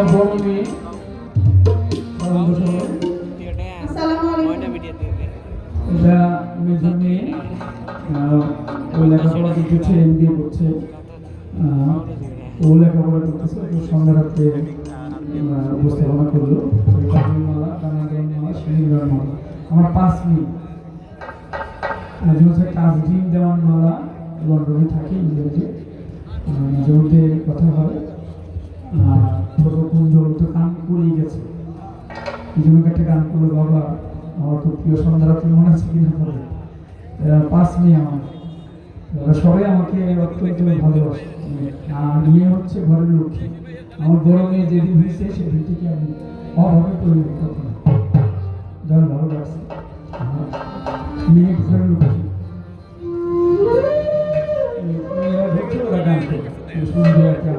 আলাইকুম। এটা মেজর মেয়ে ও লেখাপড়া করছে এম করছে। ও লেখাপড়া করতেছে ও সন্ধ্যা রাত্রে উপস্থাপনা করল আমার পাঁচ মালা লন্ডনে থাকে মাঝে মধ্যে কথা হয়। দুজনকে একটা গান করল, বাবা, আমার তো প্রিয় সন্ধ্যারা, তুমি মনে আছে কিনা বলে? পাস নিয়ে আমার। সবাই আমাকে অত্যন্ত ভালোবাসে। মানে, আর মেয়ে হচ্ছে ঘরের লক্ষ্মী। আমার বড় মেয়ে যেদিন হয়েছে, সেদিন থেকে আমি অভাবে পরিণত করি যার ভালো লাগছে মেয়ে ঘরের লক্ষ্মী। মেয়েরা সুন্দর একটা